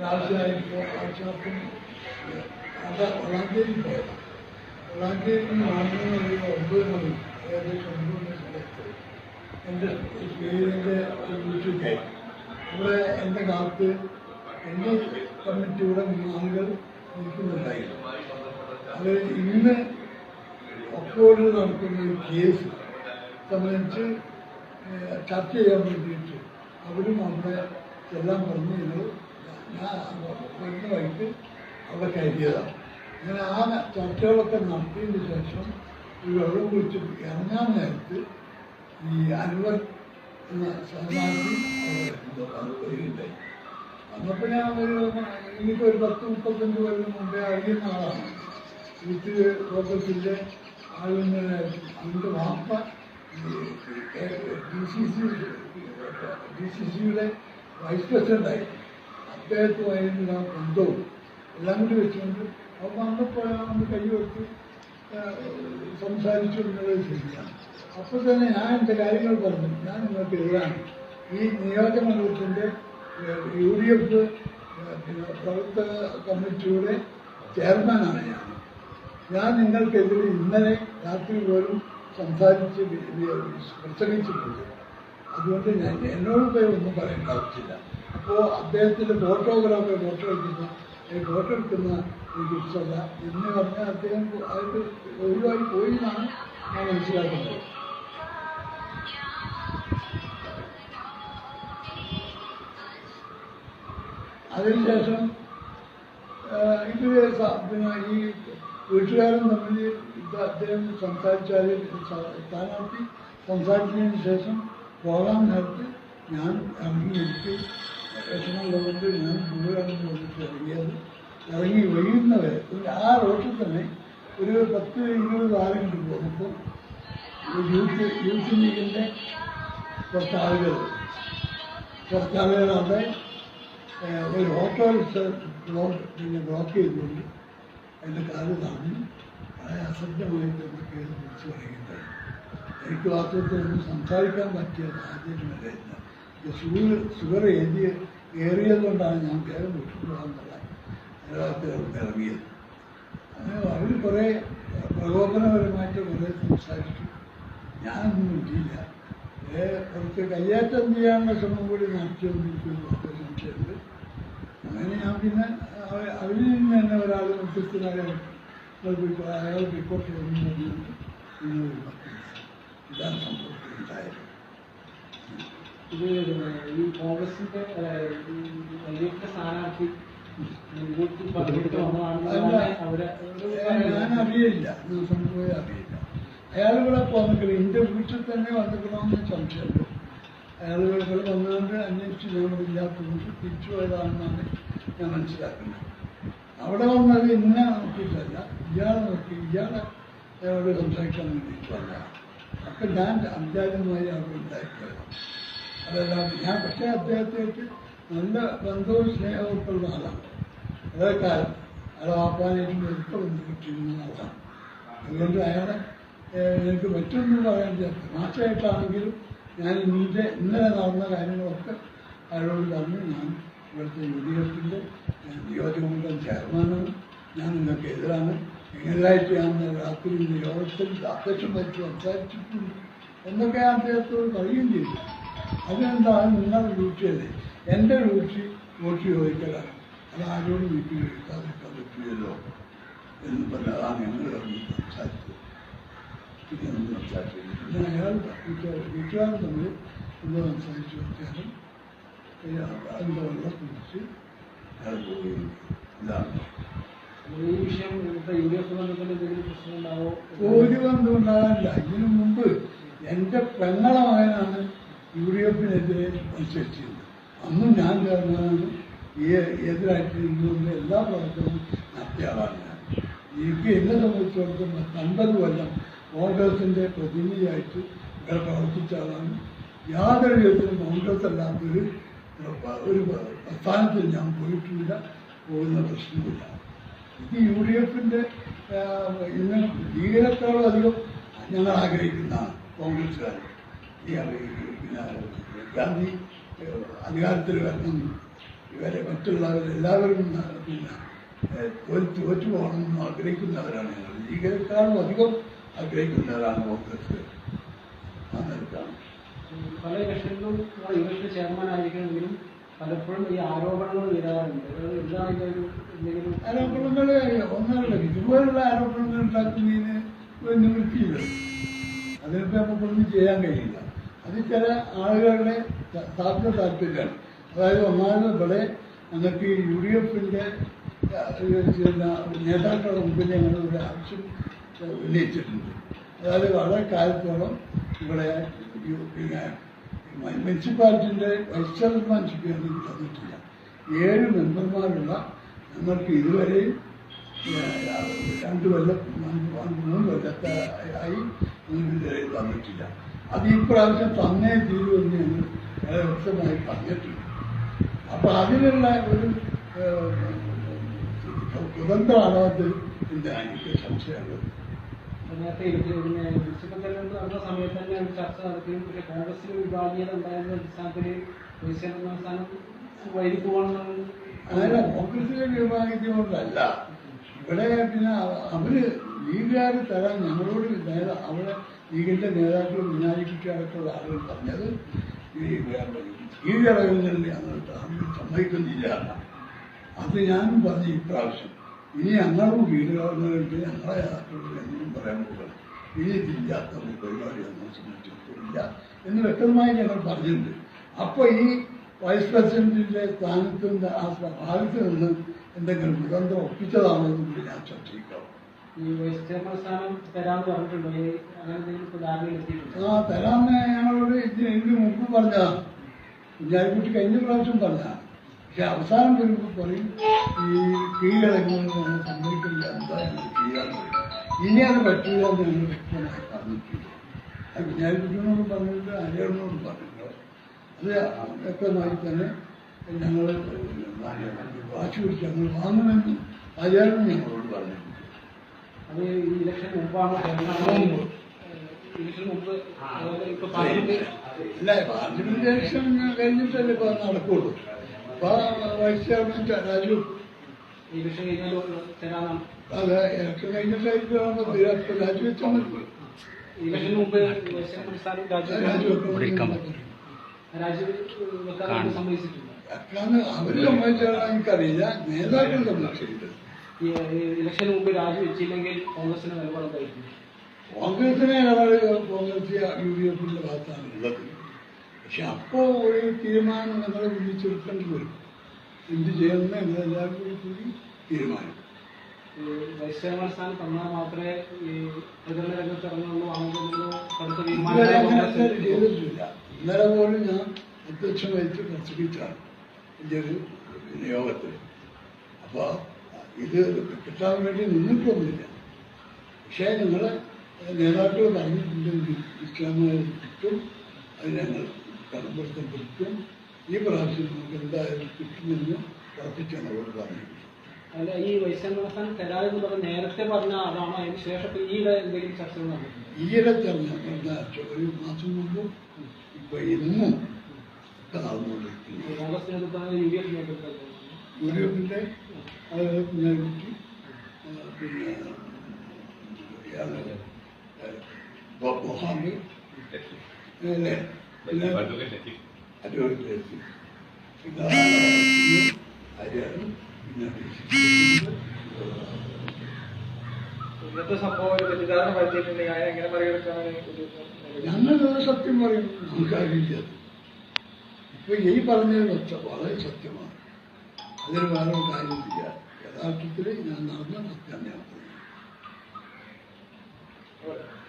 ഒരാവശ്യമായിട്ട് ആവശ്യത്തിന് അത് വളാഞ്ചേരി പോയത് വളാഞ്ചേരി വാങ്ങുന്ന ഒരു ഒമ്പത് മണി ഏകദേശം ഒമ്പത് മണി സമയത്ത് എന്റെ പേരിന്റെ വീട്ടിൽ ഇവിടെ എന്റെ കാലത്ത് എന്റെ കമ്മിറ്റിയുടെ ആളുകൾ നിൽക്കുന്നുണ്ടായിരുന്നു അത് ഇന്ന് ഒക്കോട് നടക്കുന്ന ഒരു കേസ് സംബന്ധിച്ച് ചർച്ച ചെയ്യാൻ വേണ്ടിയിട്ട് അവരും അവിടെ എല്ലാം പറഞ്ഞു. ഞാൻ വഴിക്ക് അവിടെ കയറ്റിയതാണ്. അങ്ങനെ ആ ചർച്ചകളൊക്കെ നടത്തിയതിന് ശേഷം ഈ വെള്ളം കുറിച്ച് ഇറങ്ങാൻ നേരത്ത് ഈ അനുവർ എന്ന അവിടെ വരികയുണ്ടായി അന്നപ്പോൾ ഞാൻ ഒരു എനിക്ക് ഒരു പത്ത് മുപ്പത്തഞ്ച് കൊല്ലം മുമ്പേ അറിയുന്ന ആളാണ്. വീട്ടിൽ ലോകത്തിന്റെ ആളുകളെ അതിന്റെ വാപ്പ D C C D C സിയുടെ വൈസ് പ്രസിഡന്റായി അദ്ദേഹത്തുമായിട്ടുള്ള ബന്ധവും. എല്ലാം കൂടി വെച്ചുകൊണ്ട് അപ്പോൾ വന്നപ്പോഴാണ് നമ്മൾ കൈവെച്ച് സംസാരിച്ചു എന്നുള്ളത് ശരിയാണ് അപ്പോൾ തന്നെ ഞാൻ എന്റെ കാര്യങ്ങൾ പറഞ്ഞു. ഞാൻ നിങ്ങൾക്ക് എതിരാണ് ഈ നിയോജകമണ്ഡലത്തിന്റെ യു ഡി എഫ് പ്രവർത്തക കമ്മിറ്റിയുടെ ചെയർമാനാണ് ഞാൻ. ഞാൻ നിങ്ങൾക്കെതിരെ ഇന്നലെ രാത്രി പോലും സംസാരിച്ച് പ്രസംഗിച്ചിട്ടുണ്ട് അതുകൊണ്ട് ഞാൻ എന്നോട് പോയി ഒന്നും പറയേണ്ട ആവശ്യമില്ല. അപ്പോൾ അദ്ദേഹത്തിന്റെ ഫോട്ടോഗ്രാഫ് ഫോട്ടോ എടുക്കുന്ന. ഈ ഫോട്ടോ എടുക്കുന്ന എനിക്ക് ഇഷ്ടമല്ല എന്ന് പറഞ്ഞാൽ അദ്ദേഹം അത് ഒഴിവായി പോയി എന്നാണ് ഞാൻ മനസ്സിലാക്കുന്നത്. അതിനുശേഷം ആഹ് ഇത് സ- പിന്നെ ഈ വീട്ടുകാരും തമ്മിൽ ഇത് അദ്ദേഹം സംസാരിച്ചാൽ സ- സ്ഥാനാർത്ഥി സംസാരിച്ചതിന് ശേഷം പോകാൻ നേരത്ത് ഞാൻ ഇറങ്ങി എനിക്ക് വിഷമമുള്ളതുകൊണ്ട് ഞാൻ ദൂരം വന്നിട്ട് ഇറങ്ങിയത് ഇറങ്ങി വൈകുന്നവരെ ആ റോട്ടിൽ തന്നെ ഒരു പത്ത് ഇരുപത് ആളുകൾ പോകുമ്പോൾ യൂത്ത് യൂത്ത് ലീഗിന്റെ കുറച്ച് ആളുകൾ കുറച്ച് ആളുകൾ അവിടെ ഒരു ഓട്ടോറിക്ഷ ബ്ലോക്ക് പിന്നെ ബ്ലോക്ക് ചെയ്തുകൊണ്ട് എന്റെ കാൽ താങ്ങി വളരെ അസഭ്യമായിട്ട് എന്നൊക്കെ വിളിച്ചു പറയുകയുണ്ടായി എനിക്ക് വാസ്തവത്തിൽ സംസാരിക്കാൻ പറ്റിയ സാഹചര്യമല്ലായിരുന്നു ഷുഗർ ഷുഗർ ഏരിയ ഏറിയതുകൊണ്ടാണ് ഞാൻ കേരളം അതിനകത്ത് ഇറങ്ങിയത്. അങ്ങനെ അവർ കുറേ പ്രകോപനപരമായിട്ട് കുറേ സംസാരിച്ചു. ഞാനൊന്നും കിട്ടിയില്ല കുറച്ച് കയ്യേറ്റം ചെയ്യാനുള്ള ശ്രമം കൂടി നടത്തിയോണ്ടിരിക്കുന്നു ഒരു സംശയമുണ്ട്. അങ്ങനെ ഞാൻ പിന്നെ അവ- അവരിൽ നിന്ന് തന്നെ ഒരാൾ മുഖ്യസ്ഥനായ അയാൾ റിപ്പോർട്ട് ചെയ്യുന്നു ഇതാണ് സംഭവം സംഭവത്തിലുണ്ടായത് ഇത് ഈ കോൺഗ്രസിന്റെ എൽ സ്ഥാനാർത്ഥി ഞാൻ അറിയില്ല എന്റെ വീട്ടിൽ തന്നെ വന്നിക്കണമെന്ന് സംശയമുണ്ട് അയാൾ ഇവിടെ വന്നുകൊണ്ട് അന്വേഷിച്ച് ഞങ്ങളില്ലാത്തതുകൊണ്ട് തിരിച്ചു പോയതാണെന്നാണ് ഞാൻ മനസ്സിലാക്കുന്നത് അവിടെ വന്നത് ഇന്നെ നോക്കിയിട്ടല്ല ഇയാളെ നോക്കി ഇയാളെ അയാളോട് സംസാരിക്കാൻ വേണ്ടിയിട്ടല്ല അപ്പം ഞാൻ അഭിജാതമായി അവിടെ ഉണ്ടാക്കിയത് അതല്ലാതെ ഞാൻ പക്ഷേ അദ്ദേഹത്തേക്ക് നല്ല ബന്ധവും സ്നേഹവും ഉള്ള ആളാണ്. അതേ കാലം അയാളെ എനിക്ക് എളുപ്പം കിട്ടിയിരുന്ന ആളാണ് അതുകൊണ്ട് അയാളെ എനിക്ക് മറ്റൊന്നും പറയാൻ ചേർത്ത് മാസമായിട്ടാണെങ്കിലും ഞാൻ ഇന്നത്തെ ഇന്നലെ നടന്ന കാര്യങ്ങളൊക്കെ അയാളോട് പറഞ്ഞു. ഞാൻ ഇവിടുത്തെ യു ഡി എഫിന്റെ നിയോജകമണ്ഡലം ചെയർമാനാണ്. ഞാൻ നിങ്ങൾക്ക് എതിരാണ്. എങ്ങനെയായിട്ട് ഞാൻ രാത്രി യോഗത്തിൽ അധ്യക്ഷം വഹിച്ച് സംസാരിച്ചിട്ടുണ്ട് എന്നൊക്കെ അദ്ദേഹത്തോട് പറയുകയും ചെയ്തു. അതെന്താണ് നിങ്ങളുടെ ഡ്യൂട്ടിയല്ലേ എന്റെ ഡ്യൂട്ടി വോട്ട് ചോദിക്കലാണ്. അത് ആരോട് വീട്ടിൽ ചോദിക്കാതിരിക്കാൻ പറ്റില്ലല്ലോ എന്ന് പറഞ്ഞതാണ് ഞങ്ങൾ സംസാരിച്ചത് പിന്നെ നമ്മൾ സംസാരിച്ചത് പിന്നെ അയാൾ വീട്ടുകാർ വീട്ടുകാർ തമ്മിൽ ഒന്ന് സംസാരിച്ചു വെച്ചാലും അതിന്റെ വെള്ളം കുടിച്ച് അയാൾ പോവുകയും ഇതാണ് ഒരു ബന്ധം ഉണ്ടാകാനില്ല. ഇതിനു മുമ്പ് എന്റെ പെങ്ങളെ മകനാണ് യു ഡി എഫിനെതിരെ മത്സരിച്ചിരുന്നു അന്നും ഞാൻ ചേർന്നതാണ് ഈ എതിരായിട്ട് എല്ലാ പ്രവർത്തനവും നടത്തിയ ആളാണ് ഞാൻ എനിക്ക് എന്നെ സംബന്ധിച്ചിടത്തോളം അൻപത് കൊല്ലം കോൺഗ്രസിന്റെ പ്രതിനിധിയായിട്ട് ഇവിടെ പ്രവർത്തിച്ച ആളാണ്. യാതൊരു വിധത്തിലും കോൺഗ്രസ് അല്ലാത്തൊരു ഒരു പ്രസ്ഥാനത്തിൽ ഞാൻ പോയിട്ടില്ല പോകുന്ന പ്രശ്നമില്ല ഇത് യു ഡി എഫിന്റെ ഇങ്ങനെ ഭീകരത്തോളം അധികം ഞങ്ങൾ ആഗ്രഹിക്കുന്നതാണ് കോൺഗ്രസ്സുകാർ. ഗാന്ധി അധികാരത്തിൽ വരണം ഇവരെ മറ്റുള്ളവർ എല്ലാവരും പിന്നെ തോറ്റു തോറ്റു പോകണമെന്ന് ആഗ്രഹിക്കുന്നവരാണ് ഞങ്ങൾ. ലീഗിനേക്കാളും അധികം ആഗ്രഹിക്കുന്നവരാണ് കോൺഗ്രസ്. ആ പല ഇലക്ഷനിലും നമ്മൾ ഇലക്ഷൻ ചെയർമാൻ ആയിരിക്കണമെങ്കിലും പലപ്പോഴും ഈ ആരോപണങ്ങൾ വരാറുണ്ട് എന്തെങ്കിലും ആരോപണങ്ങൾ ഒന്നല്ല ഇതുപോലുള്ള ആരോപണങ്ങൾ ഉണ്ടാക്കുന്നതിന് നിവൃത്തിയില്ല. അതിനിപ്പോൾ നമുക്കൊന്നും ചെയ്യാൻ കഴിയില്ല. അത് ചില ആളുകളുടെ ത- താല്പര്യമാണ് അതായത് ഒന്നാമത് ഇവിടെ ഈ യു ഡി എഫിന്റെ നേതാക്കളുടെ മുമ്പിൽ ഞങ്ങൾ ഒരു ആവശ്യം ഉന്നയിച്ചിട്ടുണ്ട്. അതായത് വളരെ കാലത്തോളം ഇവിടെ മുനിസിപ്പാലിറ്റിന്റെ വൈസ് ചെയർമാൻഷിപ്പ് ഞങ്ങൾക്ക് തന്നിട്ടില്ല ഏഴ് മെമ്പർമാരുള്ള ഞങ്ങൾക്ക് ഇതുവരെയും രണ്ടു കൊല്ലം മൂന്ന് കൊല്ലത്തെ ആയി തന്നിട്ടില്ല അത് ഈ പ്രാവശ്യം തന്നേ തീരുമെന്ന് ഞങ്ങൾ വളരെ വ്യക്തമായി പറഞ്ഞിട്ടുണ്ട്. അപ്പോൾ അതിനുള്ള ഒരു സ്വതന്ത്രമാണ് അത് എന്താ എനിക്ക് സംശയമുള്ളത് നേരത്തെ പിന്നെ തെരഞ്ഞെടുപ്പ് നടന്ന സമയത്ത് തന്നെ ഒരു ചർച്ച നടത്തുകയും പക്ഷേ കോൺഗ്രസിന് വിഭാഗീയത ഉണ്ടായിരുന്ന അടിസ്ഥാനത്തിൽ ചെയർമാൻ സ്ഥാനം വൈകി പോകണമെന്നാണ് അതല്ല കോൺഗ്രസിലെ വിഭാഗീയ കൊണ്ടല്ല ഇവിടെ പിന്നെ അവ- അവർ ലീഗുകാർ തരാൻ ഞങ്ങളോട് നേതാ അവിടെ ലീഗിന്റെ നേതാക്കളും വിനാശിപ്പിക്കാനൊക്കെയുള്ള ആളുകൾ പറഞ്ഞത് ഈ കീഴടകങ്ങളിൽ ഞങ്ങൾ സമ്മതിക്കുന്നില്ല അത് ഞാനും പറഞ്ഞു ഇപ്രാവശ്യം ഇനി ഞങ്ങളും കീഴടകങ്ങളുണ്ട് ഞങ്ങളെ നേതാക്കളോട് എന്നും പറയാൻ പോകണം ഇനി ഇതില്ലാത്ത ഒരു പരിപാടി ഞങ്ങൾ സമ്മതിച്ചിട്ടില്ല എന്ന് വ്യക്തമായി ഞങ്ങൾ പറഞ്ഞിട്ടുണ്ട്. അപ്പോൾ ഈ വൈസ് പ്രസിഡന്റിന്റെ സ്ഥാനത്ത് ആ ഭാഗത്ത് നിന്ന് എന്തെങ്കിലും ദുരന്തം ഒപ്പിച്ചതാണോ എന്ന് ഞാൻ ഞാൻ ചർച്ചയ്ക്കാം ഈ വൈസ് ചെയർമാൻ സ്ഥാനം തരാമെന്ന് പറഞ്ഞിട്ടുണ്ടോ? അങ്ങനെ എന്തെങ്കിലും ധാരണയിൽ ആ തരാമെന്ന് ഞങ്ങളോട് ഇതിന് ഇതിന് മുമ്പ് പറഞ്ഞ വിചാരിക്കുട്ടി കഴിഞ്ഞ പ്രാവശ്യം പറഞ്ഞ പക്ഷെ അവസാനം വരുമ്പോൾ പറയും ഈ കീഴടങ്ങുന്നത് നമ്മൾ സമ്മതിക്കില്ല. എന്താ ചെയ്യാൻ ഇനി അത് പറ്റില്ല എന്ന് ഞങ്ങൾ വ്യക്തമായി പറഞ്ഞിട്ടില്ല. അത് വിചാരിക്കുട്ടിനോട് പറഞ്ഞിട്ട് അരിയോടിനോടും പറഞ്ഞിട്ടുണ്ട്. അത് വ്യക്തമായി തന്നെ ഞങ്ങൾ വാശി പിടിച്ച് ഞങ്ങൾ വാങ്ങുമെന്ന് അജയനും ഞങ്ങളോട് പറഞ്ഞിട്ടുണ്ട്. അത് ഈ ഇലക്ഷൻ മുമ്പാണ് ഇലക്ഷൻ മുമ്പ് ഇപ്പൊ പാർലമെന്റ് ഇല്ല പാർലമെന്റ് ഇലക്ഷൻ കഴിഞ്ഞിട്ടല്ലേ ഇപ്പൊ നടക്കുള്ളൂ. അപ്പൊ വൈസ് ചെയർമാൻ രാജു. ഇലക്ഷൻ കഴിഞ്ഞാൽ തരാനാണ് അതെ ഇലക്ഷൻ കഴിഞ്ഞിട്ടായിരിക്കും രാജിവെച്ചാൽ മതി. ഇലക്ഷന് മുമ്പ് രാജിവെക്കാൻ രാജി വെക്കാൻ സമ്മതിച്ചിട്ടുണ്ട് വെക്കാന്ന് അവർ സമ്മതിച്ചാൽ എനിക്കറിയില്ല. നേതാക്കളുടെ സമ്മതിച്ചിട്ടുണ്ട്. ഈ ഇലക്ഷന് മുമ്പ് രാജിവെച്ചില്ലെങ്കിൽ കോൺഗ്രസിന് നിലപാടുണ്ടായിരിക്കും കോൺഗ്രസിനെ ഇടപാട് കോൺഗ്രസ് യു ഡി എഫിന്റെ ഭാഗത്താണ് ഉള്ളത്. പക്ഷെ അപ്പോ ഒരു തീരുമാനം ഞങ്ങൾ വിളിച്ചെടുക്കേണ്ടി വരും. എന്ത് ചെയ്യണം ഞങ്ങളെല്ലാവരും കൂടി തീരുമാനം. വൈസ് ചെയർമാൻ സ്ഥാനം തന്നാൽ മാത്രമേ ഈ പ്രചരണ രംഗത്ത് ഇറങ്ങുള്ളൂ അങ്ങനെ ചെയ്തിട്ടില്ല. ഇന്നലെ പോലും ഞാൻ അധ്യക്ഷം വഹിച്ച് പ്രസംഗിച്ചാണ്. എന്റെ ഒരു യോഗത്തിൽ അപ്പോൾ ഇത് കിട്ടാൻ വേണ്ടി നിന്നിട്ടൊന്നുമില്ല. പക്ഷേ ഞങ്ങൾ നേതാക്കൾ പറഞ്ഞിട്ടുണ്ടെങ്കിൽ ഇസ്ലാമായി കിട്ടും അത് ഞങ്ങൾ കടമ്പടുത്തം കിട്ടും ഈ പ്രാവശ്യം നമുക്ക് എന്തായാലും കിട്ടുമെന്ന് ഉറപ്പിച്ചാണ് അവർ പറഞ്ഞത്. അല്ല ഈ വൈസ് തരാതെന്ന് പറഞ്ഞ നേരത്തെ പറഞ്ഞ അതാണ് അതിന് ശേഷം ഈയിടെ എന്തെങ്കിലും ചർച്ചകൾ നടന്നിട്ടുണ്ട്? ഈയിടെ തെരഞ്ഞെടുപ്പ് ഒരു മാസം മുമ്പ് ഇപ്പൊ ഇന്നും നടന്നുകൊണ്ടിരിക്കുന്നു. യു ഡി എഫ് നേതൃത്വം യു ഡി എഫിന്റെ പിന്നെ ഇയാൾ ബോ- മൊഹാമ് അല്ലേ പിന്നെ അഡ്വക്കേറ്റ് പിന്നെ ആര്യാണ് പിന്നെ ഇന്നത്തെ സംഭവം ഒരു തെറ്റിദ്ധാരണ വരുത്തിയിട്ടുണ്ടെങ്കിൽ അതിനെ എങ്ങനെ മറികടക്കാനാണ് ഒരു ഞങ്ങളത് സത്യം പറയും നമുക്കറിയില്ല അത്. ഇപ്പൊ ഈ പറഞ്ഞത് സത്യം വളരെ സത്യമാണ് അതിന് വേറെ ഒരു കാര്യമില്ല യഥാർത്ഥത്തിൽ ഞാൻ നടന്ന സത്യം ഞാൻ പറയുന്നത് ഒരു